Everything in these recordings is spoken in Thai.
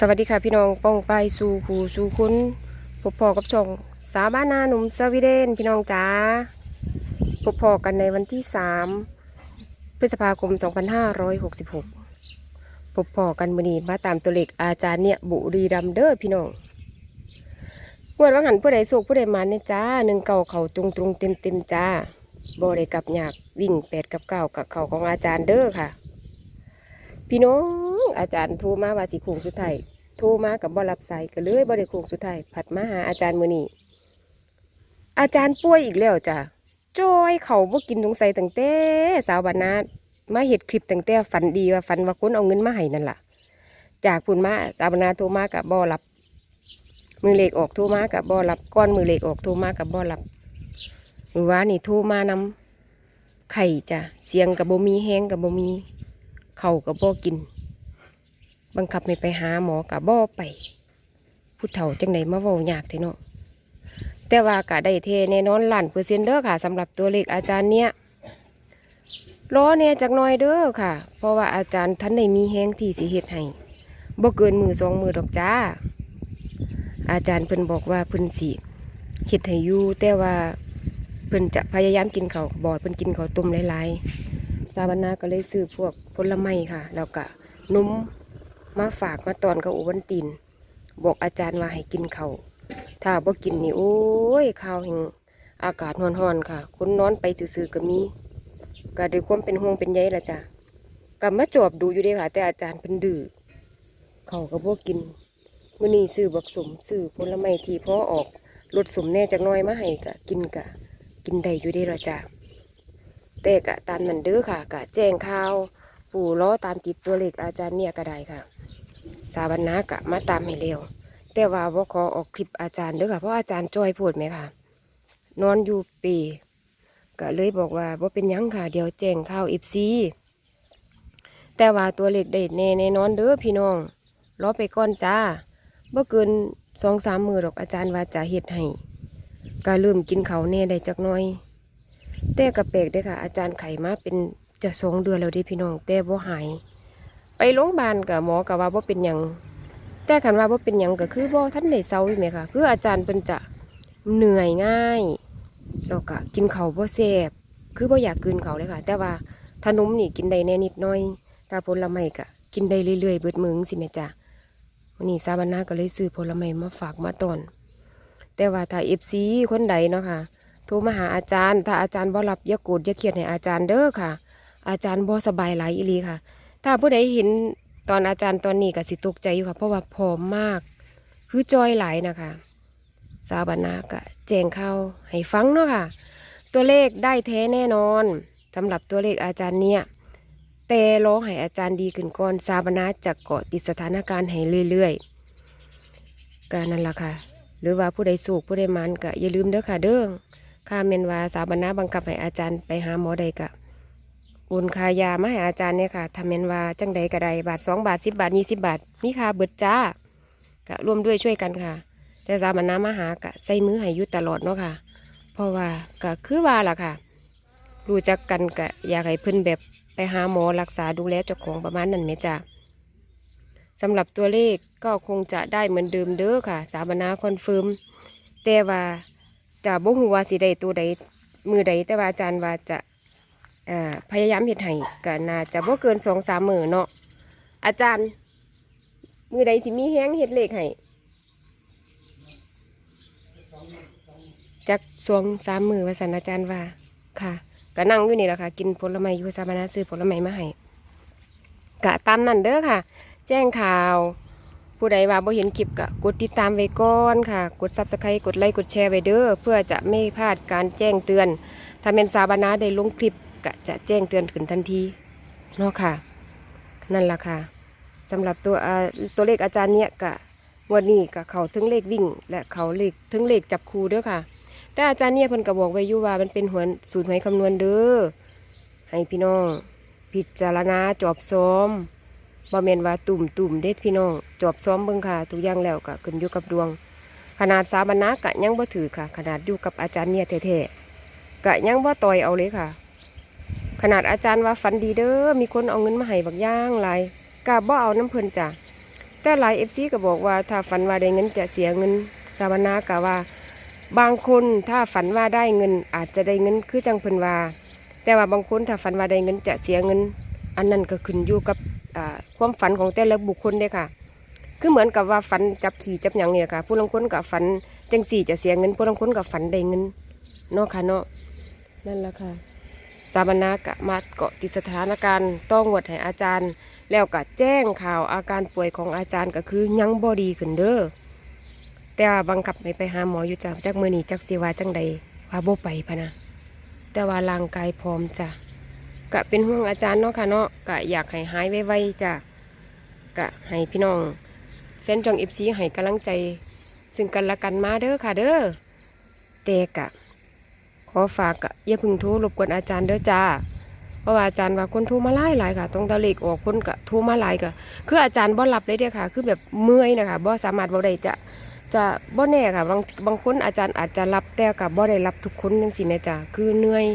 สวัสดีค่ะพี่น้องป้องไปสู่ครูสู่คุณพบพอกับช่องสาบ้านนาหนุ่มสวีเดนพี่น้องจ๋าพบพอกันในวันที่3พฤษภาคม 2566 พบพอกันมือนีมาตามตัวเลขอาจารย์เนี่ยบุรีรัมเด้อพี่น้องงวดว่างหันผู้ใดโศกผู้ใดมาเนี่ยจ้าหนึ่งเก่าเขาตรงตรงเต็มเต็มจ้าบ่ได้กับยากวิ่งแปดกับเก้ากับเขาของอาจารย์เด้อค่ะ พี่น้องอาจารย์โทรมาว่าสิโค้งสุดท้ายโทรมากับบ่รับสายก็เลยบ่ได้โค้งสุดท้ายผัดมาหาอาจารย์มื้อนี้อาจารย์ป่วยอีกแล้วจ้ะจอยเขาบ่กินสงสัยตั้งแต่สาวบานนามาเฮ็ดคลิปตั้งแต่ฝันดีว่าฝันว่าคนเอาเงินมาให้นั่นล่ะ จากพุ่นมาสาวบานนาโทรมากับบ่รับมือเลขออกโทรมากับบ่รับก้อนมือเลขออกโทรมากับบ่รับมือวานนี่โทรมานำไข่จ้ะเสียงกับบ่มีแห้งกับบ่มี เขากับบ่กิน บังคับไม่ไปหาหมอกับบ่ไปผู้เฒ่าจังไดมาเว้ายากเทเนาะแต่ว่ากะได้เทแน่นอนหล้านเปอร์เซ็นต์เด้อค่ะสำหรับตัวเลขอาจารย์เนี่ยรอเนี่ยจักน่อยเด้อค่ะ เพราะว่าอาจารย์ท่านได้มีแห้งที่สิเฮ็ดให้บ่เกินมือสองมือดอกจ้า อาจารย์เพิ่นบอกว่าเพิ่นสิเฮ็ดให้อยู่แต่ว่าเพิ่นจะพยายามกินเขาบ่อยเพิ่นกินเขาต้มหลายๆ สาบานาก็เลยซื้อพวกผลไม้ค่ะ แล้วก็นมมาฝากมาตอนกับอุวันติน บอกอาจารย์ว่าให้กินเขาถ้าบ่กินนี่โอ้ยข้าวแห่งอากาศร้อนๆค่ะ คนนอนไปซื่อๆก็มีก็ด้วยความเป็นห่วงเป็นใยละจ้ะก็มาจอบดูอยู่ด้ค่ะ แต่อาจารย์เป็นดื้อเขาก็บ่กินมื้อนี้ซื้อบักสมซื้อผลไม้ที่พอออกลดสมแน่จักน้อยมาให้ก็กินก็กินได้อยู่ด้ละจ้ะ แต่กะตามนั้นเด้อค่ะกะแจ้งข่าวปู่ล้อตามติดตัวเลขอาจารย์เนี่ยก็ได้ค่ะ สาบันนากะมาตามให้เร็วแต่ว่าบ่ขอออกคลิปอาจารย์เด้อค่ะ เพราะอาจารย์จ้อยพูดไหมค่ะ นอนอยู่ปีก็เลยบอกว่าบ่เป็นยังค่ะ เดี๋ยวแจ้งข่าวอีซีแต่ว่าตัวเลขเด็ดแน่แน่นอนเด้อพี่น้องรอไปก่อนจ้าบ่เกินสองสามมือดอกอาจารย์ว่าจะเฮ็ดให้ก็เริ่มกินเขาแน่ได้จักน้อย แต่กระเปกเด้ค่ะ อาจารย์ไขมาเป็นจะสองเดือนแล้วด้พี่น้อง แต่บ่หาย ไปโรงพยาบาลกับหมอกับว่าบ่เป็นหยังแต่คันว่าบ่เป็นหยังก็คือบ่ทันได้เซาอยู่แหมค่ะ คืออาจารย์เพิ่นจะเหนื่อยง่ายแล้วก็กินเขาบ่แซ่บคือบ่อยากกินเขาเลยค่ะ แต่ว่าขนมนี่กินได้แน่นิดน่อยถ้าผลไม้ก็กินได้เรื่อยๆเบิดมื้อสิแม่จ้ะวันนี้ซาบานาก็เลยซื้อผลไม้มาฝากมาตอนแต่ว่าถ้า FC คนใดเนาะค่ะ โทรมาหาอาจารย์ ถ้าอาจารย์บ่รับอย่าโกรธอย่าเครียดให้อาจารย์เด้อค่ะ อาจารย์บ่สบายหลายอีหลีค่ะ ถ้าผู้ใดเห็นตอนอาจารย์ตอนนี้ก็สิตกใจอยู่ค่ะ เพราะว่าผอมมาก คือจอยหลายนะคะสาบานาก็แจ้งข่าให้ฟังเนาะค่ะ ตัวเลขได้แท้แน่นอนสำหรับตัวเลขอาจารย์เนี่ยแต่ร้องให้อาจารย์ดีขึ้นก่อนสาบานาจะเกาะติดสถานการณ์ให้เรื่อยๆก็นั่นล่ะค่ะ หรือว่าผู้ใดสูกผู้ใดมันก็อย่าลืมเด้อค่ะเด้อ ค่าเมนว่าสาวบรรณาบังคับให้อาจารย์ไปหาหมอใดกะโอนค่ายามาให้อาจารย์เนี่ยค่ะทำเมนว่าจังใดก็ไดบาทสองบาทสิบบาทยี่สิบบาทมีค่าเบิดจ้ากะร่วมด้วยช่วยกันค่ะ แต่สาวบรรณามาหากะใส่มือให้ยุตลอดเนาะค่ะ เพราะว่าก็คือว่าล่ะค่ะ รู้จักกันกะอยากให้เพิ่นแบบไปหาหมอรักษาดูแลเจ้าของประมาณนั้นไหมจ้าสำหรับตัวเลขก็คงจะได้เหมือนเดิมเด้อค่ะ สาบรรณาคอนเฟิร์มแต่ว่า จะบ่ฮู้ว่าสิได้ตัวใดมือใดแต่ว่าอาจารย์ว่าจะพยายามเฮ็ดให้ก็น่าจะบ่เกินสองสามมือเนาะอาจารย์ มือใดสิมีแห้งเฮ็ดเลขให้จักสองสามมือว่าสันอาจารย์ว่าค่ะก็นั่งอยู่นี่แหละค่ะ กินผลไม้อยู่สาบานาซื้อผลไม้มาให้กะตามนั่นเด้อค่ะ แจ้งข่าว ผู้ใดว่าบ่เห็นคลิปก็กดติดตามไว้ก่อนค่ะ กดซับสไครต์กดไลค์กดแชร์ไว้เด้อเพื่อจะไม่พลาดการแจ้งเตือน ถ้าเป็นสาบานาได้ลงคลิปก็จะแจ้งเตือนขึ้นทันทีเนาะค่ะ นั่นล่ะค่ะสำหรับตัวตัวเลขอาจารย์เนี่ยกะวันนี้กะเขาถึงเลขวิ่ง และเขาเลขถึงเลขจับคูเด้อค่ะ แต่อาจารย์เนี่ยเพิ่นก็บอกไว้อยู่ว่ามันเป็นหัวสูตรหวยคำนวณเด้อให้พี่น้อง พิจารณาจอบซ้อม บ่แม่นว่าตุ่มตุ่มเด็ดพี่น้อง จอบซ้อมเบิ่งค่ะทุกอย่างแล้วก็ขึ้นอยู่กับดวง ขนาดสาบรรณะกะยังบ่ถือค่ะ ขนาดอยู่กับอาจารย์เนี่ยแท้ๆกะยังบ่ต่อยเอาเลยค่ะ ขนาดอาจารย์ว่าฝันดีเด้อมีคนเอาเงินมาให้บักอย่างหลายกะบ่เอาน้ำเพิ่นจ้ะแต่หลายเอฟซีก็บอกว่าถ้าฝันว่าได้เงินจะเสียเงินสาวนาก็ว่า บางคนถ้าฝันว่าได้เงินอาจจะได้เงินคือจังเพิ่นว่าแต่ว่าบางคนถ้าฝันว่าได้เงินจะเสียเงิน อันนั้นก็ขึ้นอยู่กับ ความฝันของแต่ละบุคคลเด้อค่ะ คือเหมือนกับว่าฝันจับขี่จับหยังเนี่ยค่ะ ผู้ลางคนกับฝันจังสี่จะเสียเงิน ผู้ลางคนกับฝันได้เงินเนาะค่ะเนาะนั่นแหละค่ะสาบนากะมาเกาะติดสถานการณ์ต้องงวดให้อาจารย์ แล้วก็แจ้งข่าวอาการป่วยของอาจารย์ก็คือยังบ่ดีขึ้นเด้อแต่ว่าบังคับให้ไปหาหมออยู่จ้ะจักมือนี้จักสิว่าจังใดว่าโบไปพะนะแต่ว่าร่างกายพร้อมจ้ะ ก็เป็นห่วงอาจารย์เนาะค่ะเนาะก็อยากให้หายไวๆจ้ะก็ให้พี่น้องแฟนจองเอฟซีให้กำลังใจ ซึ่งกันและกันมาเด้อค่ะเด้อแต่กะ ขอฝากกะอย่าพึ่งโทรรบกวนอาจารย์เด้อจ้าเพราะว่าอาจารย์ว่าคนโทรมาหลายหลายค่ะต้องตะเลกออกคนกะโทรมาหลายกะคืออาจารย์บ่รับเลยเด้อค่ะ คือแบบเมื่อยนะคะบ่สามารถบ่ได้จะจะบ่แน่ค่ะบางบางคนอาจารย์อาจจะรับแต่กับบ่ได้รับทุกคนจังซี่นะจ้ะคือเหนื่อย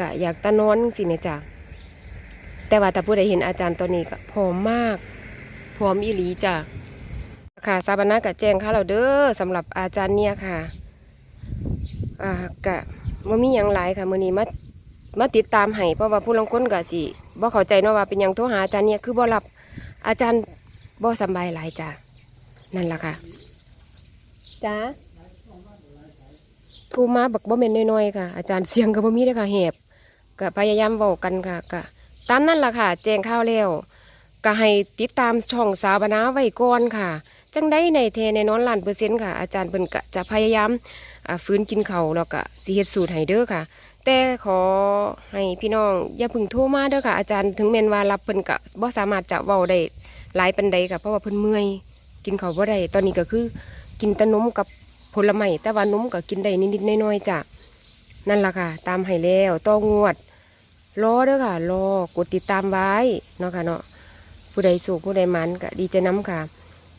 กะอยากตะนอนจังซี่นะจ้ะแต่ว่าแต่ผู้ใดเห็นอาจารย์ตอนนี้ก็พร้อมมากพร้อมอีหลีจ้ะค่ะสาบานะกะแจ้งค่ะเราเด้อสำหรับอาจารย์เนี่ยค่ะอ่ากะบ่มีหยังหลายค่ะมื้อนี้มามาติดตามให้เพราะว่าผู้ลางคนก็สิบ่เข้าใจเนาะว่าเป็นหยังโทรหาอาจารย์เนี่ยคือบ่รับอาจารย์บ่สำบายหลายจ้ะนั่นล่ะค่ะจ้าโทรมาบักบ่แม่นน้อยๆค่ะ อาจารย์เสียงก็บ่มีเด้อค่ะแหบ ก็พยายามเว้ากันค่ะก็ตามนั้นล่ะค่ะ แจ้งข่าวแล้วก็ให้ติดตามช่องสาวบนาไว้ก่อนค่ะ จังได้ในเทในนอนล้านเปอร์เซ็นต์ค่ะ อาจารย์เพิ่นก็จะพยายามฟื้นกินเขาแล้วก็สิเฮ็ดสูตรให้เด้อค่ะ แต่ขอให้พี่น้องอย่าพึ่งโทรมาเด้อค่ะ อาจารย์ถึงแม้นว่ารับเพิ่นก็บ่สามารถจะเว้าได้หลายปานใดค่ะเพราะว่าเพิ่นเมื่อยกินเขาวบ่ได้ตอนนี้ก็คือกินแต่นมกับผลไม้แต่ว่านมก็กินได้นิดๆน้อยๆจ้ะนั่นล่ะค่ะ ตามให้แล้วต้องงวด รอเด้อค่ะ รอกดติดตามไว้เนาะค่ะเนาะผู้ใดสูผู้ใดมันก็ดีใจน้ำค่ะ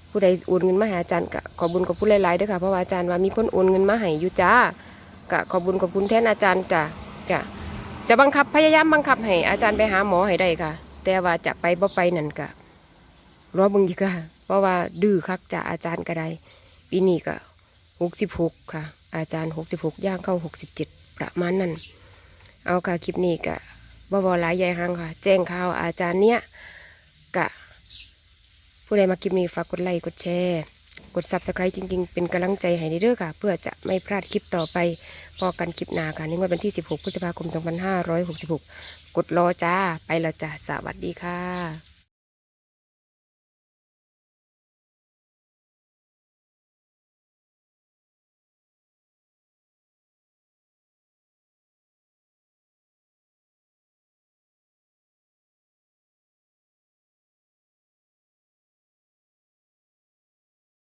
ผู้ใดโอนเงินมาห้อาจารย์ก็ขอบุญกับผู้หลายๆด้วยค่ะเพราะว่าอาจารย์ว่ามีคนโอนเงินมาให้อยู่จ้าก็ขอบุญกับคุณแทนอาจารย์จ้ะจ้ะจะบังคับพยายามบังคับให้อาจารย์ไปหาหมอให้ได้ค่ะ แต่ว่าจะไปบ่ไปนั่นก็รอเบึงดีค่ะ เพราะว่าดื้อคักจ้ะอาจารย์ก็ได้ปีนี้ก็หกสิบหกค่ะ อาจารย์หกสิบหกย่างเข้าหกสิบเจ็ดประมาณนั้นเอาค่ะคลิปนี้ก็ บวหลายใหญ่หังค่ะ แจ้งข่าวอาจารย์เนี้ยกะ ผู้ใดมาคลิปนี้ฝากกดไลค์กดแชร์กด subscribe จริงๆ เป็นกำลังใจให้เด้อค่ะ เพื่อจะไม่พลาดคลิปต่อไป พอกันคลิปหน้าค่ะในวันที่ 16 พฤษภาคม 2566 กดรอจ้า ไปแล้วจ้า สวัสดีค่ะ